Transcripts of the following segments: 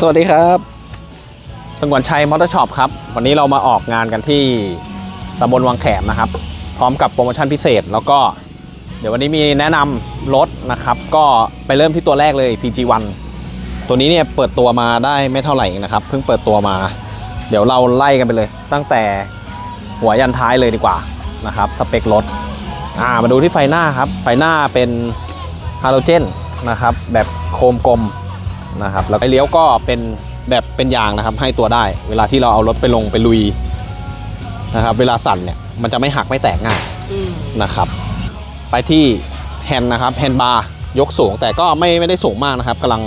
สวัสดีครับ สงวนชัยมอเตอร์ช็อปครับ วันนี้เรามาออกงานกันที่ตำบลวังแขมนะครับ พร้อมกับโปรโมชั่นพิเศษ แล้วก็เดี๋ยววันนี้มีแนะนำรถนะครับ ก็ไปเริ่มที่ตัวแรกเลย PG1 ตัวนี้เนี่ยเปิดตัวมาได้ไม่เท่าไหร่นะครับ เพิ่งเปิดตัวมา เดี๋ยวเราไล่กันไปเลย ตั้งแต่หัวยันท้ายเลยดีกว่านะครับสเปครถอ่ามาดูที่ไฟหน้าครับ ไฟหน้าเป็นฮาโลเจนนะครับแบบโคมกลม นะครับแล้วไอเลี้ยวก็เป็นแบบเป็นยางนะครับให้ตัวได้ เวลาที่เราเอารถไปลงไปลุยนะครับเวลาสั่นเนี่ยมันจะไม่หักไม่แตกง่ายอืมนะครับ ไปที่แฮนด์นะครับแฮนด์บาร์ยกสูงแต่ก็ไม่ไม่ได้สูงมากนะครับกำลัง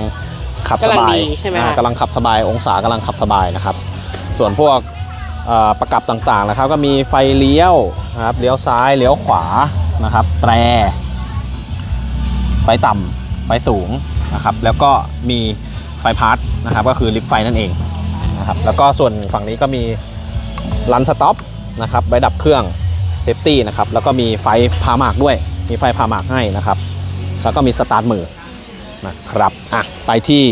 ขับสกำลังบายดีใช่ไหมอ่าคะกำลังขับสบายองศากำลังขับสบายนะครับ ส่วนพวกเอ่อประกับต่างๆนะครับ ก็มีไฟเลี้ยวนะครับเลี้ยวซ้ายเลี้ยวขวานะครับ แตรไฟต่ำไฟสูง นะครับแล้วก็มีไฟพาร์ทนะครับก็คือลิฟไฟนั่นเองนะครับแล้วก็ส่วนฝั่งนี้ก็มีรันสต็อปนะครับไว้ดับเครื่องเซฟตี้นะครับแล้วก็มีไฟพาหมากด้วย มีไฟพาหมากให้นะครับ แล้วก็มีสตาร์ทมือนะครับอะไปที่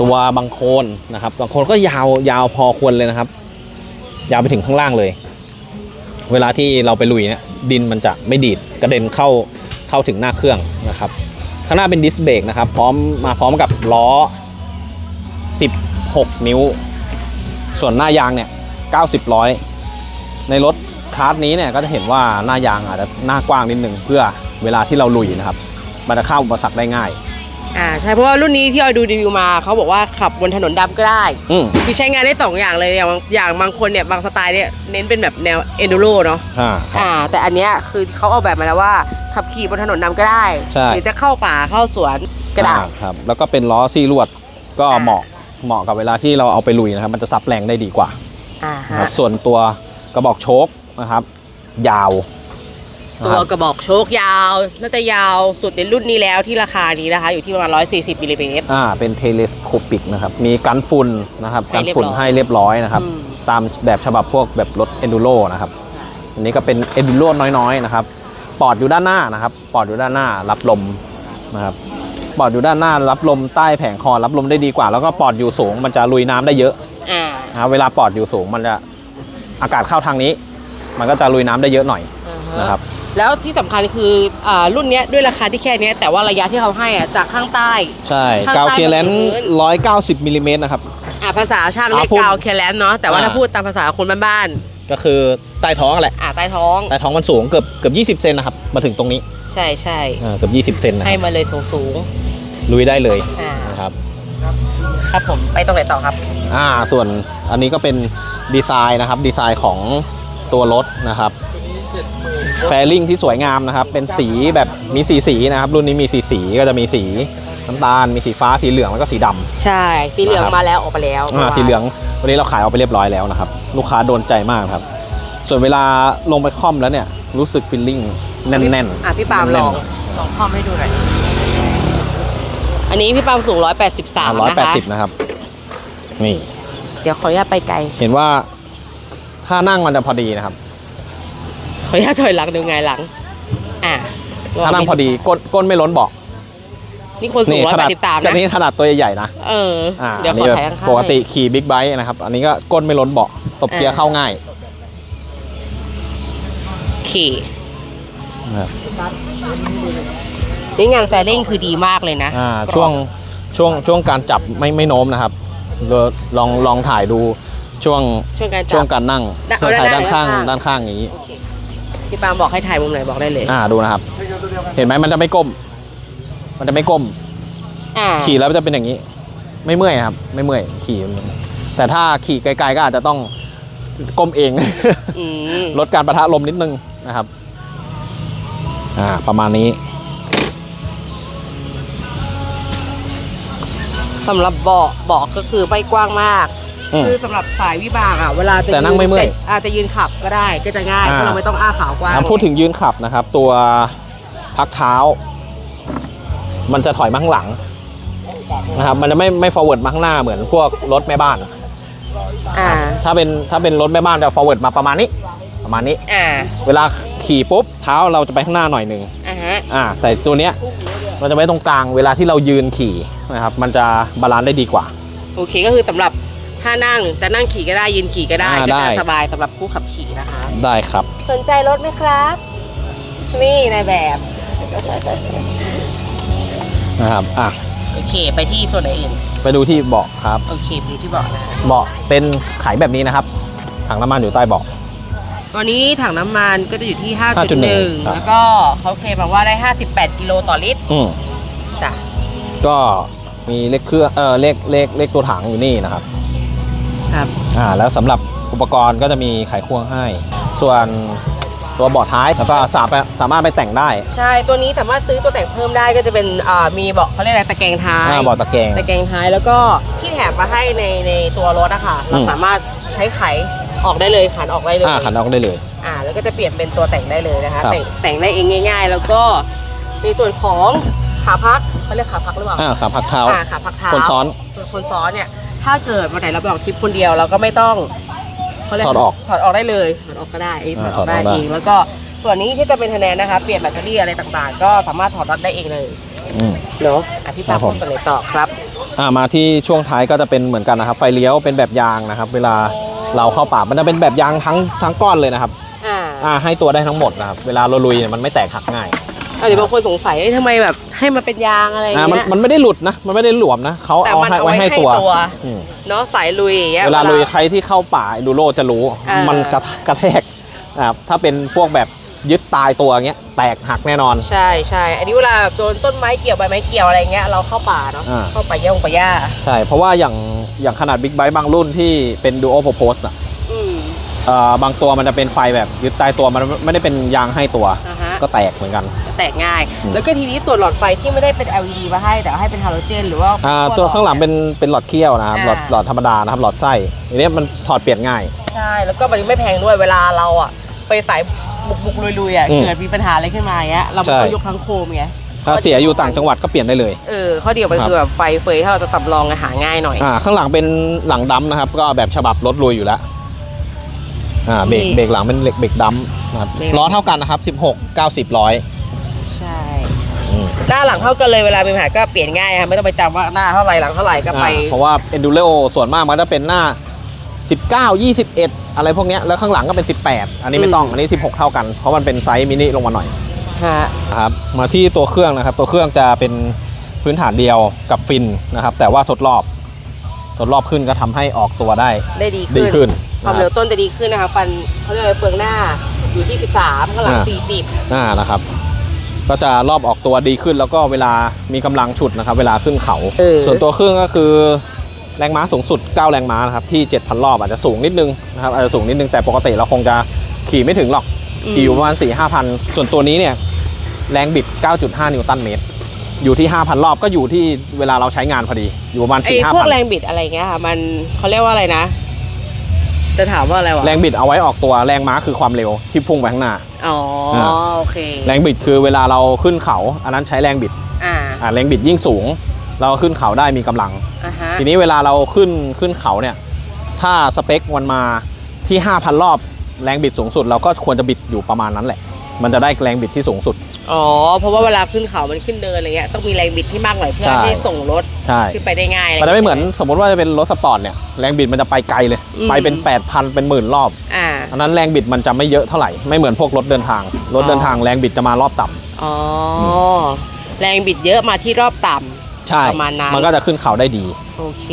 ตัวบังโคลนนะครับบังโคลนก็ยาวยาวพอควรเลยนะครับ ยาวไปถึงข้างล่างเลย เวลาที่เราไปลุยเนี่ยดินมันจะไม่ดีดกระเด็นเข้าเข้าถึงหน้าเครื่องนะครับ ข้างหน้าเป็นดิสเบรกนะครับ พร้อมมาพร้อมกับล้อ 16 นิ้ว ส่วนหน้ายางเนี่ย 90 ร้อย ในรถคาร์ทนี้เนี่ยก็จะเห็นว่าหน้ายางอาจจะหน้ากว้างนิดนึงเพื่อเวลาที่เราลุยนะครับ มันจะเข้าอุปสรรคได้ง่าย อ่าใช่เพราะว่ารุ่นนี้ที่ออยดูรีวิวมาเขาบอกว่าขับบนถนนดำก็ได้ อืมคือใช้งานได้สองอย่างเลยอย่างอย่างบางคนเนี่ย บางสไตล์เนี่ย เน้นเป็นแบบแนวเอนดูโรเนาะ อ่าครับ อ่าแต่อันเนี้ยคือเขาเอาแบบมาแล้วว่า ขับขี่บนถนนดำก็ได้ใช่ หรือจะเข้าป่าเข้าสวนก็ได้ อ่าครับ แล้วก็เป็นล้อซี่ลวดก็อ่า เหมาะเหมาะกับเวลาที่เราเอาไปลุยนะครับ มันจะซับแรงได้ดีกว่าอ่านะฮะครับส่วนตัวกระบอกโชคนะครับ ยาวนะตัควรับกระบอกโชคยาวน่าจะยาวสุดในรุ่นนี้แล้วที่ราคานี้นะคะ อยู่ที่ประมาณ 140มิลลิเมตร อ่าเป็นเทเลสโคปิกนะครับ มีกันฝุ่นนะครับให้กันเรียบฝุ่นร้อยให้เรียบร้อยนะครับ อืม ตามแบบฉบับพวกแบบรถ enduro นะครับ อันนี้ก็เป็น enduro น้อยๆนะครับ ปอดอยู่ด้านหน้านะครับ ปอดอยู่ด้านหน้ารับลมนะครับปอดอยู่ด้านหน้ารับลมใต้แผงคอรับลมได้ดีกว่า แล้วก็ปอดอยู่สูง มันจะลุยน้ำได้เยอะอ่านะครับเวลาปอดอยู่สูงมันจะอากาศเข้าทางนี้ มันก็จะลุยน้ำได้เยอะหน่อยอ่าฮะนะครับแล้วที่สำคัญคืออ่ารุ่นเนี้ยด้วยราคาที่แค่เนี้ยแต่ว่าระยะที่เขาให้อะจากข้างใต้ ใช่ข้างใต้กาวเคเลนมันพื้นร้อยเก้าสิบมิลลิเมตรนะครับอ่าภาษาช่างเรียกอ่าพูดกาวแคลนเนาะแต่ว่าอ่าถ้าพูดตามภาษาคนบ้าน ก็คือใต้ท้องแหละๆอ่าใต้ท้อง ใต้ท้องมันสูงเกือบเกือบ20 เซนนะครับ มาถึงตรงนี้ใช่ใช่อ่าเกือบ20 เซนนะคให้รับมาเลยสูงสูงลุยได้เลยๆอ่านะครับ ครับผมไปตรงไหนต่อครับ อ่าส่วนอันนี้ก็เป็นดีไซน์นะครับดีไซน์ของตัวรถนะครับแฟลิงที่สวยงามนะครับ เป็นสีแบบมีสีสีนะครับ รุ่นนี้มีสีสีก็จะมีสี น้ำตาลมีสีฟ้าสีเหลืองแล้วก็สีดำ ใช่สีเหลืองนะครับ มาแล้วออกไปแล้วอ่าสีเหลืองวันนี้เราขายออกไปเรียบร้อยแล้วนะครับ ลูกค้าโดนใจมากครับ ส่วนเวลาลงไปค่อมแล้วเนี่ยรู้สึกฟิลลิ่งแน่นๆอะพี่ปาล์มลแน่อนงลองคอมให้ดูหน่อยอันนี้พี่ปาล์มสูงร้อย183แปนะดคะ สิบนะครับ นี่ เดี๋ยวขออนุญาตไปไกล เห็นว่าถ้านั่งมันจะพอดีนะครับ ขออนุญาตถอยหลังดูไงหลัง อะถ้านั่งพอดีก้นก้นไม่ล้นเบาะ นี่คนสูงขนาด183อันะนี้ขนาดตัวใหญ่ๆนะ เอออ่าเดี๋ยวอันขอนี้แบบถ่ายข้างๆปกติขี่บิ๊กไบค์นะครับ อันนี้ก็ก้นไม่ล้นเบาะ ตบเกียร์อ่าเข้าง่าย ขี่นะครับนี่งานแฟริ่งคือดีมากเลยนะ อ่ากรอบช่วง ช่วง ช่วงการจับไม่ไม่โน้มนะครับ ลอง ลองถ่ายดู ช่วง ช่วงการช่จัวบงการนั่งได้ช่วงถ่ายเอาด้าด้านนข้างข้าง ด้านข้างอย่างนี้โอเคพี่ปาล์มบอกให้ถ่ายมุมไหนบอกได้เลย อ่า ดูนะครับ เห็นไหมมันจะไม่ก้ม มันจะไม่ก้ม อ่าขี่แล้วจะเป็นอย่างนี้ ไม่เมื่อยครับ ไม่เมื่อยขี่มันแต่ถ้าขี่ไกลๆก็อาจจะต้องก้มเอง อืมลดการประทะลมนิดนึงนะครับ อ่า ประมาณนี้ สำหรับเบาะเบาะก็คือไม่กว้างมาก อืมคือสำหรับสายวิบากอะ เวลาจะแต่นั่งไม่เมื่อยอาจจะยืนขับก็ได้ก็จะง่ายเพอ่าราะเราไม่ต้องอ้าขาวกว้าง อ่าพูดถึงยืนขับนะครับ ตัวพักเท้า มันจะถอยมาข้างหลังนะครับ มันจะไม่ไม่ forward มาข้างหน้าเหมือนพวกรถแม่บ้าน อ่า ถ้าเป็นถ้าเป็นรถแม่บ้านจะ forward มาประมาณนี้ ประมาณนี้ อ่า เวลาขี่ปุ๊บเท้าเราจะไปข้างหน้าหน่อยหนึ่งอ่าฮะ อ่า แต่ตัวเนี้ยเราจะไว้ตรงกลางเวลาที่เรายืนขี่นะครับ มันจะบาลานซ์ได้ดีกว่า โอเคก็คือสำหรับถ้านั่งจะนั่งขี่ก็ได้ยืนขี่ก็ได้อ่าก็ได้ จะสบายสำหรับผู้ขับขี่นะคะ ได้ครับ สนใจรถไหมครับ นี่นายแบบ นะครับอะโอเค ไปที่ส่วนไหนอื่นไปดูที่เบาะครับ โอเคไปดูที่เบาะนะเบาะเป็นไขแบบนี้นะครับ ถังน้ำมันอยู่ใต้เบาะ ตัวนี้ถังน้ำมันก็จะอยู่ที่ 5.1 5.1 แล้วก็เขาเคลมมาว่าได้ 58 กิโลต่อลิตรอืมจ้ะก็มีเลขเครื่องเออเลขเลขเลขตัวถังอยู่นี่นะครับ ครับ อ่าแล้วสำหรับอุปกรณ์ก็จะมีไขควงให้ ส่วน ตัวเบาะท้ายแล้วก็สามารถสามารถไปแต่งได้ใช่ตัวนี้สามารถซื้อตัวแต่งเพิ่มได้ก็จะเป็นอ่ามีเบาะเขาเรียกอะไรตะแกรงท้ายอ่าเบาะตะแกรงตะแกรงท้ายแล้วก็ที่แถมมาให้ในในตัวรถอะค่ะเราอืมสามารถใช้ไขออกได้เลยขันออกได้เลยอ่าขันออกได้เลย อ่าแล้วก็จะเปลี่ยนเป็นตัวแต่งได้เลยนะคะครับแต่งแต่งได้เองง่าย ๆ แล้วก็ในส่วนของขาพักเขาเรียกขาพักหรือเปล่าอ่าขาพักเท้าอ่าขาพักเท้าคนซ้อนส่วนคนซ้อนเนี่ยถ้าเกิดวันไหนเราไปออกทริปคนเดียวเราก็ไม่ต้อง เขาเรียถอดออกถอดออกได้เลยถอดออกก็ได้ถอดออกได้อ่าถอดออกได้เองแล้วก็ส่วนนี้ที่จะเป็นคะแนนนะคะเปลี่ยนแบตเตอรี่อะไรต่างๆ ก็สามารถถอดออกได้เองเลยอืม เนาะอธิบายครับผมพูดส่วนไหนต่อครับ อ่ามาที่ช่วงท้ายก็จะเป็นเหมือนกันนะครับ ไฟเลี้ยวเป็นแบบยางนะครับ เวลาเราเข้าป่ามันจะเป็นแบบยางทั้งทั้งก้อนเลยนะครับอ่า อ่าให้ตัวได้ทั้งหมดนะครับ เวลาเราลุยเนี่ยมันไม่แตกหักง่ายอะ เดี๋ยวบางคนสงสัยเอ้ยทำไมแบบให้มันเป็นยางอะไรอย่างอ่ามันเงี้ย มันไม่ได้หลุดนะ มันไม่ได้หลวมนะเขาแต่เอามันให้เอาไว้ไว้ให้ให้ตัวตัว อืมเนาะสายลุยอย่างเงี้ย เวลาลุยใครที่เข้าป่าดูโรจะรู้อ่ามัมันกระกระแทกนะครับถ้าเป็นพวกแบบยึดตายตัวเงี้ย แตกหักแน่นอน ใช่ใช่อันนี้เวลาโดนต้นไม้เกี่ยวใบไม้เกี่ยวอะไรเงี้ยเราเข้าป่าเนาะอ่า เข้าป่าย่งป่าหญ้าใช่ เพราะว่าอย่างอย่างขนาดบิ๊กไบค์บางรุ่นที่เป็นดูโอโพโพสอะอืมเอ่อบางตัวมันจะเป็นไฟแบบยึดตายตัวมันไม่ได้เป็นยางให้ตัว อ่าฮะ ก็แตกเหมือนกัน แตกง่ายอืมแล้วก็ทีนี้ส่วนหลอดไฟที่ไม่ได้เป็น LED มาให้ แต่ให้เป็นฮาโลเจนหรือว่าอ่าตัวข้างหลังเป็นเป็นหลอดเขี้ยวนะครับอ่าหลอดหลอดธรรมดานะครับหลอดไส้อันนี้มันถอดเปลี่ยนง่าย ใช่แล้วก็มันไม่แพงด้วยเวลาเราอะไปสายบุกบุกลุยลุยๆอะอืมเกิดมีปัญหาอะไรขึ้นมาเงี้ยเราไม่ใช่ต้องยกทั้งโคมไงถ้าเสียอยู่ต่างจังหวัดก็เปลี่ยนได้เลย เออ ข้อเดียวมันครับคือแบบไฟเฟยถ้าเราจะตับรองอะหาง่ายหน่อย อ่า ข้างหลังเป็นหลังดัมนะครับ ก็แบบฉบับรถลุยอยู่แล้ว อ่า เบรกนี่เบรกหลังเป็นเบรกเบรกดัม นะครับเบรกล้อเท่ากันนะครับ 16 90ร้อยใช่หน้าหลังเท่ากันเลยเวลามีปัญหาก็เปลี่ยนง่ายค่ะไม่ต้องไปจำว่าหน้าเท่าไหร่หลังเท่าไหร่ก็ไปเพราะว่า Enduro ส่วนมากมันจะเป็นหน้า 19 21 อะไรพวกเนี้ยแล้วข้างหลังก็เป็น 18 อันนี้ไม่ต้องอันนี้ 16 เท่ากัน เพราะมันเป็นไซส์มินิลงมาหน่อย ฮะ นะครับมาที่ตัวเครื่องนะครับตัวเครื่องจะเป็นพื้นฐานเดียวกับฟินนะครับ แต่ว่าทดรอบ ทดรอบขึ้นก็ทำให้ออกตัวได้ ได้ดีดีขึ้นขึ้นความเร็วต้นจะดีขึ้นนะคะฟันเขาเรียกอะไรเฟืองหน้า อยู่ที่ 13ข้างหลังอ่า 40 อ่านะครับ ก็จะรอบออกตัวดีขึ้นแล้วก็เวลามีกำลังฉุดนะครับ เวลาขึ้นเขา เออ ส่วนตัวเครื่องก็คือแรงม้าสูงสุด 9 แรงม้านะครับที่ 7,000 รอบอาจจะสูงนิดนึงนะครับอาจจะสูงนิดนึงแต่ปกติเราคงจะขี่ไม่ถึงหรอกขี่อยู่ประมาณ 4 5 0 0 0 ส่วนตัวนี้เนี่ยแรงบิด 9.5 นิวตันเมตร อยู่ที่ 5,000 รอบก็อยู่ที่เวลาเราใช้งานพอดี อยู่ประมาณไอ้4 5พวก0 0แรงบิดอะไรเงี้ยค่ะ มันเขาเรียกว่าอะไรนะ จะถามว่าอะไรวะแรงบิดเอาไว้ออกตัวแรงม้าคือความเร็วที่พุ่งไปข้างหน้า อ๋ออ่าโอเค แรงบิดคือเวลาเราขึ้นเขา อันนั้นใช้แรงบิดอ่าอ่าแรงบิดยิ่งสูง เราขึ้นเขาได้มีกำลังอ่าฮะทีนี้เวลาเราขึ้นขึ้นเขาเนี่ย ถ้าสเปคมันมาที่ 5,000 รอบแรงบิดสูงสุด เราก็ควรจะบิดอยู่ประมาณนั้นแหละ มันจะได้แรงบิดที่สูงสุด อ๋อ เพราะว่าเวลาขึ้นเขา มันขึ้นเดินอะไรเงี้ย ต้องมีแรงบิดที่มากหน่อยเพื่อใช่ให้ส่งรถใช่ขึ้นไปได้ง่ายมันจะไม่เหมือนสมมติว่าจะเป็นรถสปอร์ตเนี่ย แรงบิดมันจะไปไกลเลยอืมไปเป็น 8,000 เป็นหมื่นรอบอ่าอันนั้นแรงบิดมันจะไม่เยอะเท่าไหร่ ไม่เหมือนพวกรถเดินทาง รถเดินทางแรงบิดจะมารอบต่ำอ๋ออแรงบิดเยอะมาที่รอบต่ำใช่ประมาณนั้นมันก็จะขึ้นเขาได้ดี โอเค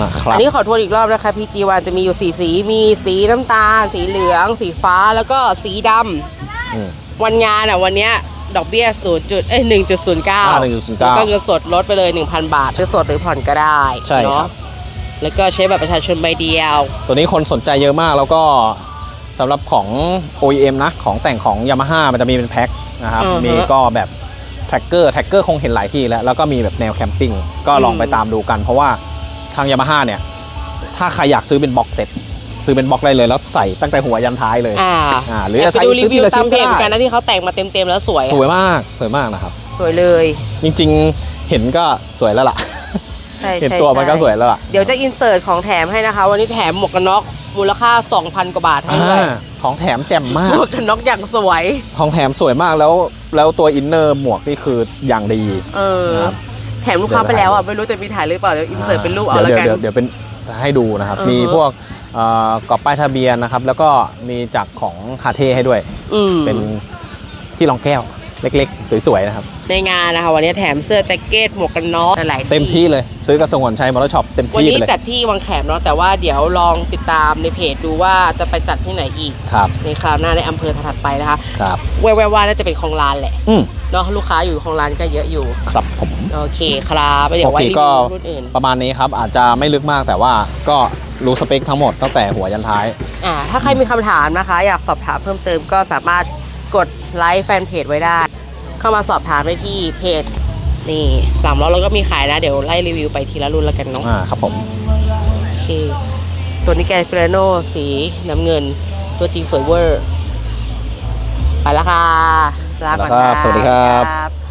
นะครับอันนี้ขอทวนอีกรอบนะคะ PG1 จะมีอยู่สีสี มีสีน้ำตาล สีเหลือง สีฟ้าแล้วก็สีดำ อืม วันงานอะวันเนี้ยดอกเบี้ย0จุดเอ้ย1.09อ่า1.09แล้วก็เงินสดลดไปเลย1,000บาทจะสดหรือผ่อนก็ได้ใช่ครับ เนาะแล้วก็ใช้บัตรประชาชนใบเดียว ตัวนี้คนสนใจเยอะมากแล้วก็สำหรับของ OEM นะ ของแต่งของ Yamaha มันจะมีเป็นแพ็คนะครับ อือฮะ มีก็แบบแท็กเกอร์แท็กเกอร์คงเห็นหลายที่แล้ว แล้วก็มีแบบแนวแคมปิ้งก็ลองไปอืมตามดูกัน เพราะว่าทาง Yamaha เนี่ย ถ้าใครอยากซื้อเป็นบ็อกเซ็ต ซื้อเป็นบ็อกได้เลยแล้วใส่ตั้งแต่หัวยันท้ายเลยอ่าอ่าหรือแอบจะไปใส่ดูรีซื้อวิทีวละตาชิ้มนเพก็จเหมือนกันได้นะที่เขาแต่งมาเต็มๆแล้วสวยอะสวยมากสวยมากนะครับ สวยเลย จริงๆเห็นก็สวยแล้วล่ะใช่เห็นใช่ตัวมันก็ใช่สวยแล้วล่ะเดี๋ยวจะอินเสิร์ตของแถมให้นะคะ วันนี้แถมหมวกกันน็อกมูลค่า 2,000 กว่าบาทให้ด้วยอ่าของแถมแจ่มมากหมวกกันน็อกอย่างสวย ของแถมสวยมากแล้วแล้วตัวอินเนอร์หมวกนี่คืออย่างดี เออครับแถแถมลูกค้าไปแล้วอะไม่รู้จะมีถ่ายหรือเปล่าเดี๋ยวอินเสิร์ตเป็นรูปเอาดี๋แล้วยวกันเดี๋ยวเดี๋ยวเป็นให้ดูนะครับอือฮะมีพวกเอ่อ กรอบป้ายทะเบียนนะครับ แล้วก็มีจากของคาเท่ให้ด้วย อืมเป็นที่รองแก้วเล็กๆ สวยๆนะครับ ในงานนะคะ วันนี้แถมเสื้อแจ็คเก็ตหมวกกันน็อกหลายๆเต็มที่เลย ซื้อกระสงวนชัยมอเตอร์ช็อปเต็มวันที่นี้ไปเลยจัดที่วังแขมเนาะแต่ว่าเดี๋ยวลองติดตามในเพจดูว่าจะไปจัดที่ไหนอีก ครับในคราวหน้าในอำเภอถัดๆไปนะคะ ครับ แววๆว่าน่าจะเป็นของร้านแหละ อืม เนาะลูกค้าอยู่ของร้านก็เยอะอยู่ ครับผมโอเคครับเดี๋ยวโอไว้เครีก็วิวรุ่นอื่นประมาณนี้ครับ อาจจะไม่ลึกมากแต่ว่าก็รู้สเปคทั้งหมดตั้งแต่หัวยันท้าย อ่าถ้าใครมีคำถามนะคะ อยากสอบถามเพิ่มเติมก็สามารถกดไลค์แฟนเพจไว้ได้ เข้ามาสอบถามได้ที่เพจนี่สามล้อเราก็มีขายนะ เดี๋ยวไล่รีวิวไปทีละรุ่นแล้วกันเนาะ อ่าครับผม โอเค ตัวนี้แกนฟิลโนสีน้ำเงิน ตัวจริงสวยเวอร์ ไปแล้วค่ะ ลาก่อนครับสวัสดีครับครับ